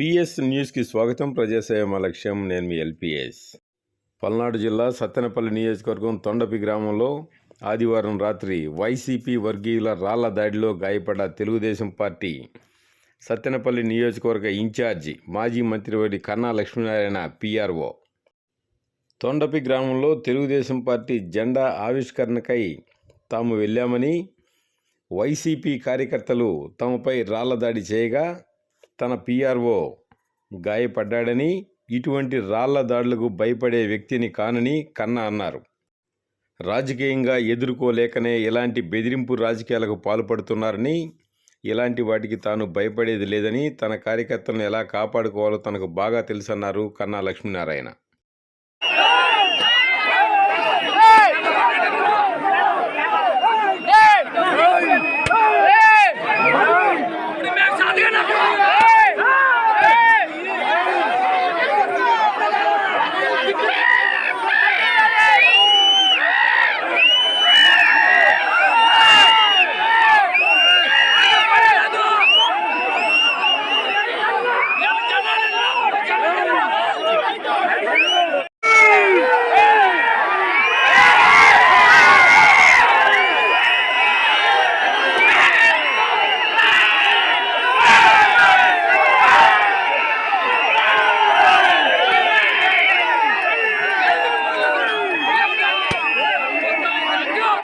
PS న్యూస్కి స్వాగతం. ప్రజాసేవ మా లక్ష్యం నేను మీ ఎల్పిఎస్. పల్నాడు జిల్లా సత్తెనపల్లి నియోజకవర్గం తొండపి గ్రామంలో ఆదివారం రాత్రి వైసీపీ వర్గీయుల రాళ్ళ దాడిలో గాయపడ్డ తెలుగుదేశం పార్టీ సత్తెనపల్లి నియోజకవర్గ ఇన్ఛార్జి మాజీ మంత్రివర్డి కన్నా లక్ష్మీనారాయణ పిఆర్ఓ. తొండపి గ్రామంలో తెలుగుదేశం పార్టీ జెండా ఆవిష్కరణకై తాము వెళ్ళామని వైసీపీ కార్యకర్తలు తమపై రాళ్ళ దాడి చేయగా తన పిఆర్ఓ గాయపడ్డాడని ఇటువంటి రాళ్ళ దాడులకు భయపడే వ్యక్తిని కానని కన్నా అన్నారు. రాజకీయంగా ఎదుర్కోలేకనే ఇలాంటి బెదిరింపు రాజకీయాలకు పాల్పడుతున్నారని ఇలాంటి వాటికి తాను భయపడేది లేదని తన కార్యకర్తలను ఎలా కాపాడుకోవాలో తనకు బాగా తెలుసన్నారు కన్నా లక్ష్మీనారాయణ.